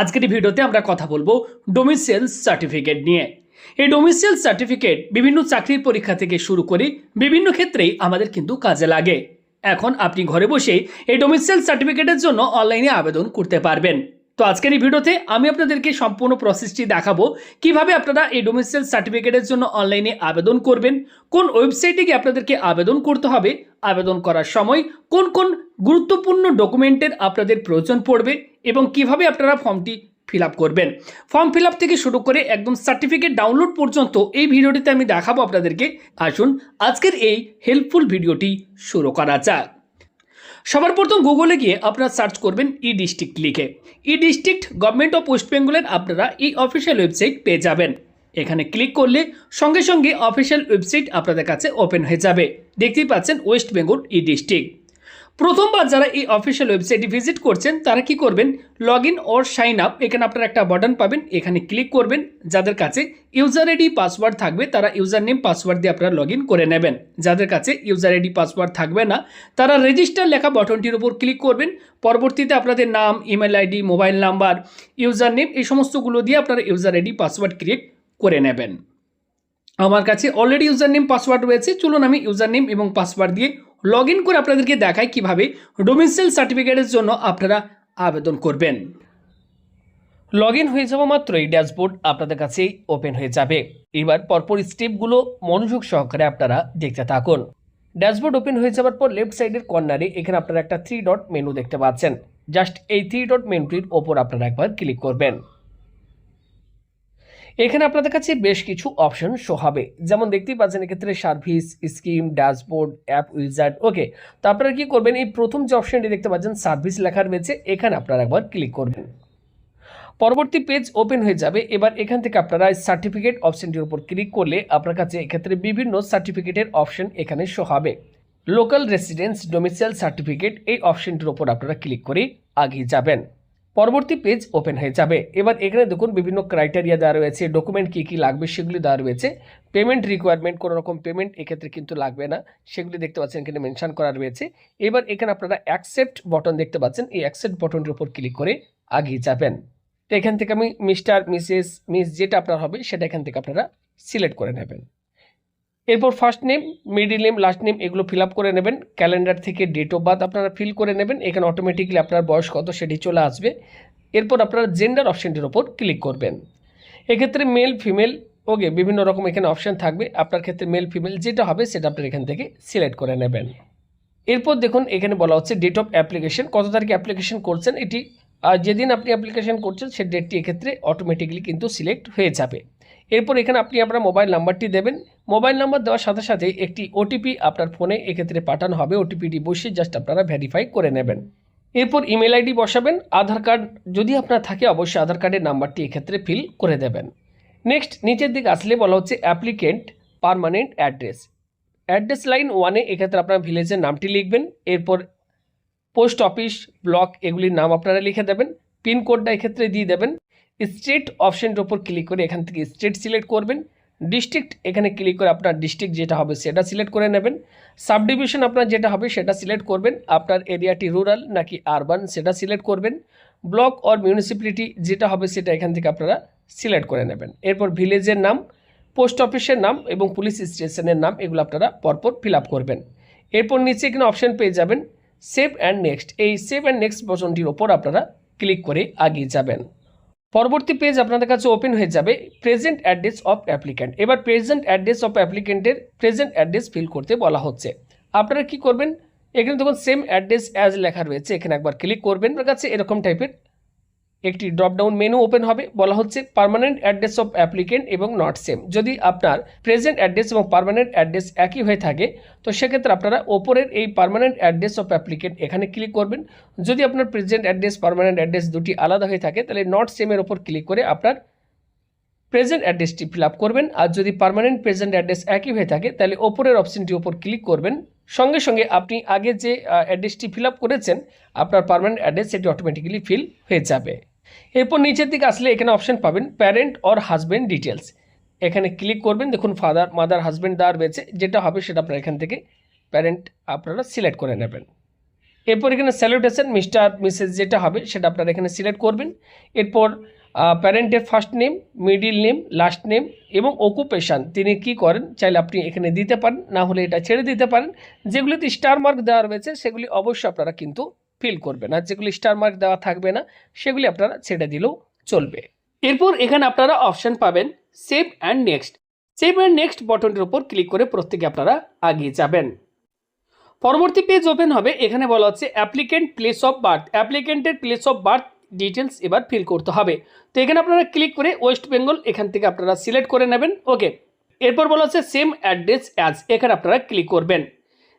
আজকের ভিডিওতে আমরা কথা বলব ডোমিসিয়াল সার্টিফিকেট নিয়ে। এই ডোমিসিয়াল সার্টিফিকেট বিভিন্ন চাকরির পরীক্ষা থেকে শুরু করে বিভিন্ন ক্ষেত্রেই আমাদের কিন্তু কাজে লাগে। এখন আপনি ঘরে বসে এই ডোমিসিয়াল সার্টিফিকেটের জন্য অনলাইনে আবেদন করতে পারবেন। তো আজকের এই ভিডিওতে আমি আপনাদেরকে সম্পূর্ণ প্রসেসটি দেখাবো। কীভাবে আপনারা এই ডোমিসিয়াল সার্টিফিকেটের জন্য অনলাইনে আবেদন করবেন, কোন ওয়েবসাইটে গিয়ে আপনাদেরকে আবেদন করতে হবে, আবেদন করার সময় কোন কোন গুরুত্বপূর্ণ ডকুমেন্টের আপনাদের প্রয়োজন পড়বে এবং কীভাবে আপনারা ফর্মটি ফিল করবেন। ফর্ম ফিল থেকে শুরু করে একদম সার্টিফিকেট ডাউনলোড পর্যন্ত এই ভিডিওটিতে আমি দেখাবো আপনাদেরকে। আসুন আজকের এই হেল্পফুল ভিডিওটি শুরু করা যাক। সবার প্রথম গুগলে গিয়ে আপনারা সার্চ করবেন ই ডিস্ট্রিক্ট লিখে। E district government of West বেঙ্গলের আপনারা এই অফিসিয়াল ওয়েবসাইট পেয়ে যাবেন। এখানে ক্লিক করলে সঙ্গে সঙ্গে অফিসিয়াল ওয়েবসাইট আপনাদের কাছে ওপেন হয়ে যাবে। দেখতেই পাচ্ছেন ওয়েস্ট বেঙ্গল ই ডিস্ট্রিক্ট প্রথমবার যারা এই অফিসিয়াল ওয়েবসাইটে ভিজিট করছেন, তারা কি করবেন? Log in or sign up এখানে আপনারা একটা বাটন পাবেন, এখানে ক্লিক করবেন। যাদের কাছে ইউজার আইডি পাসওয়ার্ড থাকবে, তারা ইউজার নেম পাসওয়ার্ড দিয়ে আপনারা লগ করে নেবেন। যাদের কাছে ইউজার আইডি পাসওয়ার্ড থাকবে না, তারা রেজিস্টার লেখা বাটনটির উপর ক্লিক করবেন। পরবর্তীতে আপনাদের নাম email ID mobile number user name এই সমস্তগুলো দিয়ে আপনারা ইউজার আইডি পাসওয়ার্ড ক্রিয়েট করে নেবেন। আমার কাছে অলরেডি ইউজার নেম পাসওয়ার্ড রয়েছে। চলুন আমি ইউজার নেম এবং পাসওয়ার্ড দিয়ে লগ ইন করে আপনাদেরকে দেখাই কীভাবে ডোমিসাইল সার্টিফিকেটের জন্য আপনারা আবেদন করবেন। লগ হয়ে যাওয়া মাত্রই ড্যাশবোর্ড আপনাদের কাছেই ওপেন হয়ে যাবে। এবার পরপর স্টেপগুলো মনোযোগ সহকারে আপনারা দেখতে থাকুন। ড্যাশবোর্ড ওপেন হয়ে যাওয়ার পর লেফট সাইডের কর্নারে এখানে আপনারা একটা থ্রি ডট মেনু দেখতে পাচ্ছেন। জাস্ট এই থ্রি ডট মেনুটির ওপর আপনারা একবার ক্লিক করবেন। এখানে আপনাদের কাছে বেশ কিছু অপশন শো হবে। যেমন দেখতেই পাচ্ছেন এক্ষেত্রে service scheme dashboard app wizard okay তো আপনারা কি করবেন? এই প্রথম যে অপশনটি দেখতে পাচ্ছেন সার্ভিস লেখা রয়েছে এখানে আপনারা একবার ক্লিক করবেন। পরবর্তী পেজ ওপেন হয়ে যাবে। এবার এখান থেকে আপনারা সার্টিফিকেট অপশনটির উপর ক্লিক করলে আপনার কাছে এক্ষেত্রে বিভিন্ন সার্টিফিকেটের অপশন এখানে শো হবে। লোকাল রেসিডেন্স ডোমিসাইল সার্টিফিকেট এই অপশনটির উপর আপনারা ক্লিক করে আগিয়ে যাবেন। পরবর্তী পেজ ওপেন হয়ে যাবে। এবার এখানে দেখুন বিভিন্ন ক্রাইটেরিয়া দেওয়া রয়েছে ডকুমেন্ট কী কী লাগবে সেগুলি দেওয়া রয়েছে। পেমেন্ট রিকোয়ারমেন্ট কোনো রকম পেমেন্ট এক্ষেত্রে কিন্তু লাগবে না, সেগুলি দেখতে পাচ্ছেন এখানে মেনশন করা রয়েছে। এবার এখানে আপনারা অ্যাকসেপ্ট বটন দেখতে পাচ্ছেন, এই অ্যাকসেপ্ট বটনটির উপর ক্লিক করে আগিয়ে যাবেন। তো এখান থেকে আমি মিস্টার মিসেস মিস যেটা আপনার হবে সেটা এখান থেকে আপনারা সিলেক্ট করে নেবেন। এরপর first name middle name last name এগুলো ফিল করে নেবেন। ক্যালেন্ডার থেকে ডেট অফ বার্থ আপনারা ফিল করে নেবেন। এখানে অটোমেটিকলি আপনার বয়স কত সেটি চলে আসবে। এরপর আপনারা জেন্ডার অপশানটির ওপর ক্লিক করবেন। এক্ষেত্রে মেল ফিমেল ওকে বিভিন্ন রকম এখানে অপশান থাকবে। আপনার ক্ষেত্রে মেল ফিমেল যেটা হবে সেটা আপনার এখান থেকে সিলেক্ট করে নেবেন। এরপর দেখুন, এখানে বলা হচ্ছে ডেট অফ অ্যাপ্লিকেশন কত তারিখে অ্যাপ্লিকেশন করছেন এটি? যেদিন আপনি অ্যাপ্লিকেশন করছেন সেই ডেটটি এক্ষেত্রে অটোমেটিকলি কিন্তু সিলেক্ট হয়ে যাবে। এরপর এখানে আপনি আপনার মোবাইল নাম্বারটি দেবেন। মোবাইল নাম্বার দেওয়ার সাথে সাথে একটি ওটিপি আপনার ফোনে এক্ষেত্রে পাঠানো হবে। ওটিপিটি বসে জাস্ট আপনারা ভেরিফাই করে নেবেন। এরপর ইমেল আইডি বসাবেন। আধার কার্ড যদি আপনার থাকে, অবশ্যই আধার কার্ডের নাম্বারটি এক্ষেত্রে ফিল করে দেবেন। নেক্সট নিচের দিকে আসলে বলা হচ্ছে applicant permanent address address line ওয়ানে এক্ষেত্রে আপনার ভিলেজের নামটি লিখবেন। এরপর পোস্ট অফিস ব্লক এগুলির নাম আপনারা লিখে দেবেন। পিনকোডটা এক্ষেত্রে দিয়ে দেবেন। স্টেট অপশনটির ওপর ক্লিক করে এখান থেকে স্টেট সিলেক্ট করবেন। ডিস্ট্রিক্ট এখানে ক্লিক করে আপনার ডিস্ট্রিক্ট যেটা হবে সেটা সিলেক্ট করে নেবেন। সাব ডিভিশন আপনার যেটা হবে সেটা সিলেক্ট করবেন। আপনার এরিয়াটি রুরাল নাকি আরবান সেটা সিলেক্ট করবেন। ব্লক অর মিউনিসিপ্যালিটি যেটা হবে সেটা এখান থেকে আপনারা সিলেক্ট করে নেবেন। এরপর ভিলেজের নাম পোস্ট অফিসের নাম এবং পুলিশ স্টেশনের নাম এগুলো আপনারা পরপর ফিল করবেন। এরপর নিচে এখানে অপশান পেয়ে যাবেন সেভ অ্যান্ড নেক্সট এই সেভ অ্যান্ড নেক্সট বটনটির ওপর আপনারা ক্লিক করে আগিয়ে যাবেন। পরবর্তী পেজ আপনাদের কাছে ওপেন হয়ে যাবে প্রেজেন্ট অ্যাড্রেস অফ অ্যাপ্লিক্যান্ট এবার প্রেজেন্ট অ্যাড্রেস অফ অ্যাপ্লিক্যান্টের প্রেজেন্ট অ্যাড্রেস ফিল করতে বলা হচ্ছে। আপনারা কি করবেন? এখানে দেখুন সেম অ্যাড্রেস অ্যাজ লেখা রয়েছে। এখানে একবার ক্লিক করবেন। আপনার কাছে এরকম টাইপের একটি ড্রপডাউন মেনু ওপেন হবে। বলা হচ্ছে পার্মানেন্ট অ্যাড্রেস অফ অ্যাপ্লিকেন্ট এবং নট সেম যদি আপনার প্রেজেন্ট অ্যাড্রেস এবং পার্মানেন্ট অ্যাড্রেস একই হয়ে থাকে, তো সেক্ষেত্রে আপনারা ওপরের এই পার্মানেন্ট অ্যাড্রেস অফ অ্যাপ্লিকেন্ট এখানে ক্লিক করবেন। যদি আপনার প্রেজেন্ট অ্যাড্রেস পার্মানেন্ট অ্যাড্রেস দুটি আলাদা হয়ে থাকে, তাহলে নট সেমের ওপর ক্লিক করে আপনার প্রেজেন্ট অ্যাড্রেসটি ফিল আপ করবেন। আর যদি পার্মানেন্ট প্রেজেন্ট অ্যাড্রেস একই হয়ে থাকে, তাহলে ওপরের অপশনটি ওপর ক্লিক করবেন। সঙ্গে সঙ্গে আপনি আগে যে অ্যাড্রেসটি ফিল করেছেন, আপনার পার্মানেন্ট অ্যাড্রেস সেটি অটোমেটিক্যালি ফিল হয়ে যাবে। এরপর নিচের দিকে আসলে এখানে অপশন পাবেন প্যারেন্ট অর হাজব্যান্ড ডিটেলস এখানে ক্লিক করবেন, দেখুন ফাদার মাদার হাজব্যান্ড দেওয়া রয়েছে, যেটা হবে সেটা আপনারা এখান থেকে প্যারেন্ট আপনারা সিলেক্ট করে নেবেন। এরপর এখানে স্যালুটেশন মিস্টার মিসেস যেটা হবে সেটা আপনারা এখানে সিলেক্ট করবেন। এরপর প্যারেন্টের first name middle name last name এবং অকুপেশান তিনি কি করেন? চাইলে আপনি এখানে দিতে পারেন, না হলে এটা ছেড়ে দিতে পারেন। যেগুলিতে স্টার মার্ক দেওয়া রয়েছে, সেগুলি অবশ্যই আপনারা কিন্তু ফিল করবেন। আর যেগুলি স্টার মার্ক দেওয়া থাকবে না, সেগুলি আপনারা ছেড়ে দিলেও চলবে। এরপর এখানে আপনারা অপশান পাবেন save and next save and next বটনটির উপর ক্লিক করে প্রত্যেকে আপনারা আগিয়ে যাবেন। পরবর্তী পেজ ওপেন হবে, এখানে বলা হচ্ছে অ্যাপ্লিকেন্ট প্লেস অফ বার্থ অ্যাপ্লিকেন্টের প্লেস অফ বার্থ ডিটেলস এবার ফিল করতে হবে। তো এখানে আপনারা ক্লিক করে ওয়েস্ট বেঙ্গল এখান থেকে আপনারা সিলেক্ট করে নেবেন। ওকে এরপর বলা হচ্ছে সেম অ্যাড্রেস অ্যাজ এখানে আপনারা ক্লিক করবেন।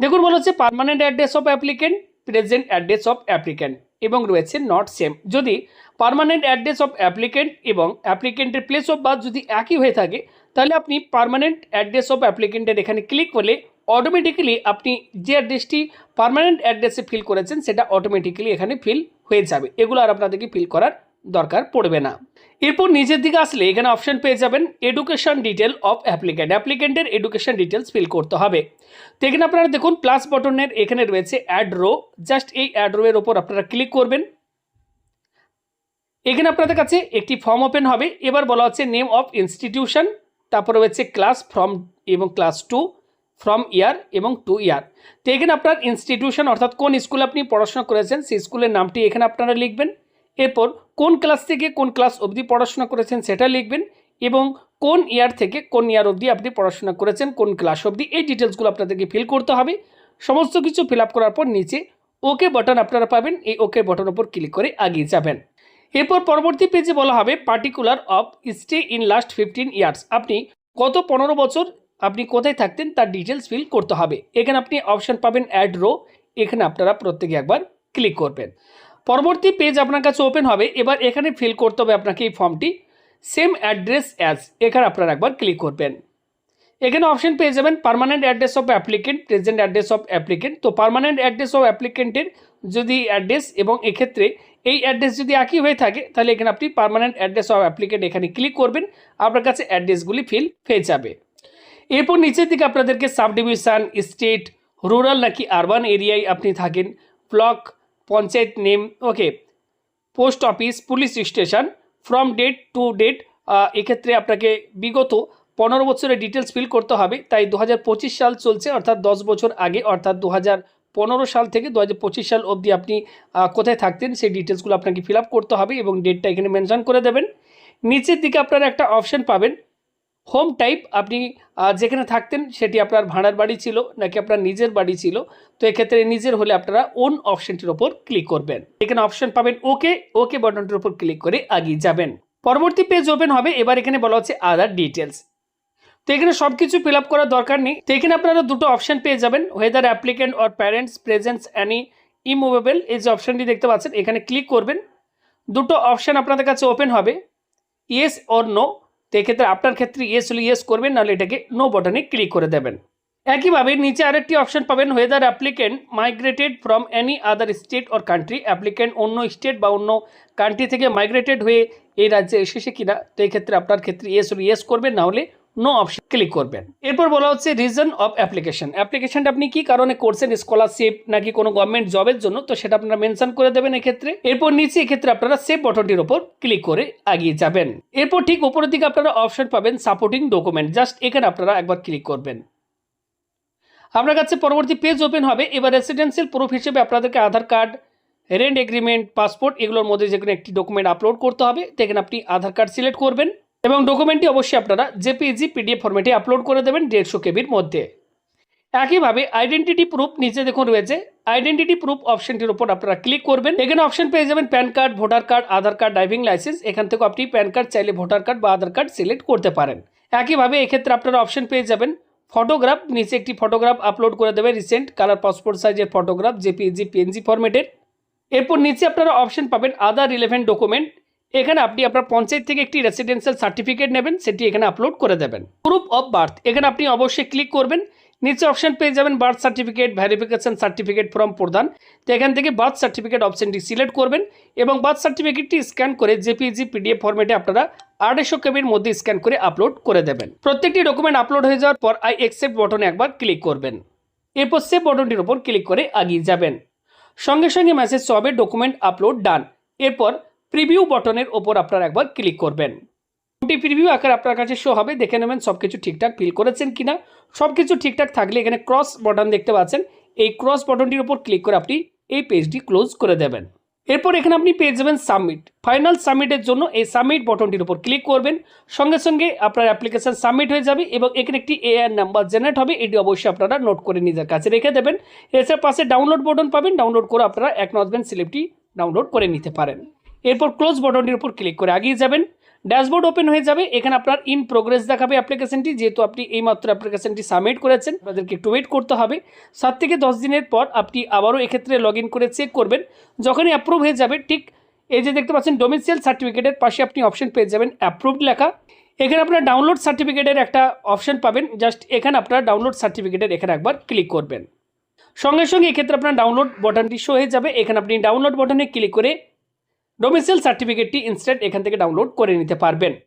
দেখুন বলা হচ্ছে permanent address of applicant present address of applicant এবং রয়েছে নট সেম যদি পার্মানেন্ট অ্যাড্রেস অফ অ্যাপ্লিকেন্ট এবং অ্যাপ্লিকেন্টের প্লেস অফ বার্থ যদি একই হয়ে থাকে, তাহলে আপনি পারমানেন্ট অ্যাড্রেস অফ অ্যাপ্লিকেন্টের এখানে ক্লিক করলে অটোমেটিক্যালি আপনি যে অ্যাড্রেসটি পার্মানেন্ট অ্যাড্রেসে ফিল করেছেন, সেটা অটোমেটিক্যালি এখানে ফিল হয়ে যাবে। এগুলো আর আপনাদেরকে ফিল করার দরকার পড়বে না। এরপর নিচের দিকে আসলে এখানে অপশন পেয়ে যাবেন এডুকেশন ডিটেল অফ অ্যাপ্লিকেন্ট অ্যাপ্লিকেন্টের এডুকেশন ডিটেলস ফিল করতে হবে। তো এখানে আপনারা দেখুন প্লাস বটনের এখানে রয়েছে অ্যাড রো জাস্ট এই অ্যাড রো এর ওপর আপনারা ক্লিক করবেন। এখানে আপনাদের কাছে একটি ফর্ম ওপেন হবে। এবার বলা হচ্ছে নেম অফ ইনস্টিটিউশন তারপর রয়েছে ক্লাস ফ্রম এবং ক্লাস টু ফ্রম ইয়ার এবং টু ইয়ার তো এখানে আপনার ইনস্টিটিউশন অর্থাৎ কোন স্কুলে আপনি পড়াশোনা করেছেন, সেই স্কুলের নামটি এখানে আপনারা লিখবেন। এরপর কোন ক্লাস থেকে কোন ক্লাস অবধি পড়াশোনা করেছেন সেটা লিখবেন এবং কোন ইয়ার থেকে কোন ইয়ার অবধি আপনি পড়াশোনা করেছেন, কোন ক্লাস অবধি, এই ডিটেলসগুলো আপনাদেরকে ফিল করতে হবে। সমস্ত কিছু ফিল করার পর নিচে ওকে বাটন আপনারা পাবেন, এই ওকে বাটন উপর ক্লিক করে এগিয়ে যাবেন। এরপর পরবর্তী পেজে বলা হবে particular of stay in last fifteen years. আপনি কত পনেরো বছর আপনি কোথায় থাকতেন তার ডিটেলস ফিল করতে হবে। এখানে আপনি অপশান পাবেন অ্যাড রো, এখানে আপনারা প্রত্যেকে একবার ক্লিক করবেন। পরবর্তী পেজ আপনার কাছে ওপেন হবে। এবার এখানে ফিল করতে হবে আপনাকে এই ফর্মটি সেম অ্যাড্রেস অ্যাজ এখানে আপনারা একবার ক্লিক করবেন। এখানে অপশন পেয়ে যাবেন permanent address of applicant present address of applicant তো পার্মানেন্ট অ্যাড্রেস অফ অ্যাপ্লিকেন্টের যদি অ্যাড্রেস এবং এক্ষেত্রে এই অ্যাড্রেস যদি একই হয়ে থাকে, তাহলে এখানে আপনি পারমানেন্ট অ্যাড্রেস অফ অ্যাপ্লিকেন্ট এখানে ক্লিক করবেন। আপনার কাছে অ্যাড্রেসগুলি ফিল হয়ে যাবে। এরপর নিচের দিকে আপনাদেরকে সাব ডিভিশন স্টেট রুরাল নাকি আরবান এরিয়ায় আপনি থাকেন। Block panchayat name okay post office police station from date to date এক্ষেত্রে আপনাকে বিগত পনেরো বছরের ডিটেলস ফিল করতে হবে। তাই দু হাজার পঁচিশ সাল চলছে, অর্থাৎ দশ বছর আগে, অর্থাৎ দু পনেরো সাল থেকে দু হাজার পঁচিশ সাল অবধি আপনি কোথায় থাকতেন, সেই ডিটেলসগুলো আপনাকে ফিল করতে হবে এবং ডেটটা এখানে মেনশন করে দেবেন। নিচের দিকে আপনারা একটা অপশন পাবেন হোম টাইপ, আপনি যেখানে থাকতেন সেটি আপনার ভাড়ার বাড়ি ছিল নাকি আপনার নিজের বাড়ি ছিল, তো এক্ষেত্রে নিজের হলে আপনারা ওন অপশনটির ওপর ক্লিক করবেন। এখানে অপশন পাবেন ওকে ওকে বাটনটির ওপর ক্লিক করে আগিয়ে যাবেন। পরবর্তী পেজ ওপেন হবে, এবার এখানে বলা হচ্ছে আদার ডিটেলস তো এখানে সব কিছু ফিল আপ করার দরকার নেই। তো এখানে আপনারা দুটো অপশন পেয়ে যাবেন whether applicant or parents presents any immovable এই যে অপশনটি দেখতে পাচ্ছেন, এখানে ক্লিক করবেন। দুটো অপশন আপনাদের কাছে ওপেন হবে ইয়েস অর নো তো এক্ষেত্রে আপনার ক্ষেত্রে ইয়েস হলে ইয়েস করবেন, নাহলে এটাকে নো বটনে ক্লিক করে দেবেন। একইভাবে নিচে আরেকটি অপশন পাবেন whether applicant migrated from any other state or country applicant অন্য স্টেট বা অন্য কান্ট্রি থেকে মাইগ্রেটেড হয়ে এই রাজ্যে এসেছে কিনা, তো এক্ষেত্রে ক্ষেত্রে আপনার ক্ষেত্রে ইয়েস হলে ইয়েস করবেন না হলে নো অপশন ক্লিক করবেন। এরপর বলা হচ্ছে রিজন অফ অ্যাপ্লিকেশন অ্যাপ্লিকেশনটা আপনি কি কারণে করছেন? স্কলারশিপ নাকি কোনো গভর্নমেন্ট জবের জন্য? তো সেটা আপনারা মেনশন করে দেবেন এক্ষেত্রে। এরপর নিচে এক্ষেত্রে আপনারা সেভ বটনটির ওপর ক্লিক করে এগিয়ে যাবেন। এরপর ঠিক উপরের দিকে আপনারা অপশন পাবেন সাপোর্টিং ডকুমেন্ট জাস্ট এখানে আপনারা একবার ক্লিক করবেন। আপনার কাছে পরবর্তী পেজ ওপেন হবে। এবার রেসিডেন্সিয়াল প্রুফ হিসেবে আপনাদেরকে Aadhaar card rent agreement passport এগুলোর মধ্যে যে কোনো একটি ডকুমেন্ট আপলোড করতে হবে। তো এখানে আপনি আধার কার্ড সিলেক্ট করবেন। এবং ডকুমেন্টটি অবশ্যই আপনারা জেপিজি পিডিএফ ফরম্যাটে আপলোড করে দেবেন দেড়শো কেবির মধ্যে। একইভাবে আইডেন্টিটি প্রুফ নিচে দেখুন রয়েছে। আইডেন্টিটি প্রুফ অপশনটির উপর আপনারা ক্লিক করবেন। এখানে অপশন পেয়ে যাবেন PAN card voter card Aadhaar card driving licence এখান থেকে আপনি প্যান কার্ড চাইলে ভোটার কার্ড বা আধার কার্ড সিলেক্ট করতে পারেন। একইভাবে এক্ষেত্রে আপনারা অপশন পেয়ে যাবেন ফটোগ্রাফ নিচে একটি ফটোগ্রাফ আপলোড করে দেবে রিসেন্ট কালার পাসপোর্ট সাইজের ফটোগ্রাফ জেপিজি পিএনজি ফরম্যাটের এরপর নিচে আপনারা অপশন পাবেন আদার রিলেভেন্ট ডকুমেন্ট এখানে আপনি আপনার পঞ্চায়েত থেকে একটি রেসিডেন্সিয়াল সার্টিফিকেট নেবেন, সেটি এখানে আপলোড করে দেবেন। প্রুফ অফ বার্থ এখানে আপনি অবশ্যই ক্লিক করবেন। নিচে অপশন পেয়ে যাবেন birth certificate verification certificate from প্রদান তো এখান থেকে বার্থ সার্টিফিকেট অপশনটি সিলেক্ট করবেন এবং বার্থ সার্টিফিকেটটি স্ক্যান করে জেপিজি পিডিএফ ফরম্যাটে আপনারা আড়াইশো কেবির মধ্যে স্ক্যান করে আপলোড করে দেবেন। প্রত্যেকটি ডকুমেন্ট আপলোড হয়ে যাওয়ার পর আই অ্যাকসেপ্ট বটনে একবার ক্লিক করবেন। এরপর সেভ বটনটির উপর ক্লিক করে আগিয়ে যাবেন। সঙ্গে সঙ্গে মেসেজ হবে ডকুমেন্ট আপলোড ডান এরপর প্রিভিউ বটনের ওপর আপনারা একবার ক্লিক করবেন। ফর্মটি প্রিভিউ আকার আপনার কাছে শো হবে, দেখে নেবেন সব কিছু ঠিকঠাক ফিল করেছেন কিনা। সব কিছু ঠিকঠাক থাকলে এখানে ক্রস বটন দেখতে পাচ্ছেন। এই ক্রস বটনটির উপর ক্লিক করে আপনি এই পেজটি ক্লোজ করে দেবেন। এরপর এখানে আপনি পেয়ে যাবেন সাবমিট ফাইনাল সাবমিটের জন্য এই সাবমিট বটনটির উপর ক্লিক করবেন। সঙ্গে সঙ্গে আপনার অ্যাপ্লিকেশন সাবমিট হয়ে যাবে এবং এখানে একটি এআর নাম্বার জেনারেট হবে, এটি অবশ্যই আপনারা নোট করে নিজের কাছে রেখে দেবেন। এছাড়া পাশে ডাউনলোড বটন পাবেন ডাউনলোড করে আপনারা অ্যাকনলেজমেন্ট স্লিপটি ডাউনলোড করে নিতে পারেন। এরপর ক্লোজ বটনটির উপর ক্লিক করে আগিয়ে যাবেন। ড্যাশবোর্ড ওপেন হয়ে যাবে। এখানে আপনার ইন প্রোগ্রেস দেখাবে অ্যাপ্লিকেশনটি যেহেতু আপনি এইমাত্র অ্যাপ্লিকেশনটি সাবমিট করেছেন, আপনাদেরকে একটু ওয়েট করতে হবে। সাত থেকে দশ দিনের পর আপনি আবারও এক্ষেত্রে লগ করে চেক করবেন। যখনই অ্যাপ্রুভ হয়ে যাবে, ঠিক এই যে দেখতে পাচ্ছেন ডোমিসিয়াল সার্টিফিকেটের পাশে আপনি অপশন পেয়ে যাবেন অ্যাপ্রুভড লেখা। এখানে আপনার ডাউনলোড সার্টিফিকেটের একটা অপশন পাবেন। জাস্ট এখানে আপনার ডাউনলোড সার্টিফিকেটের এখানে একবার ক্লিক করবেন। সঙ্গে সঙ্গে এক্ষেত্রে আপনার ডাউনলোড বটনটি শো হয়ে যাবে। এখানে আপনি ডাউনলোড বটনে ক্লিক করে ডোমিসিয়াল সার্টিফিকেটটি ইনস্ট্যান্ট এখান থেকে ডাউনলোড করে নিতে পারবেন।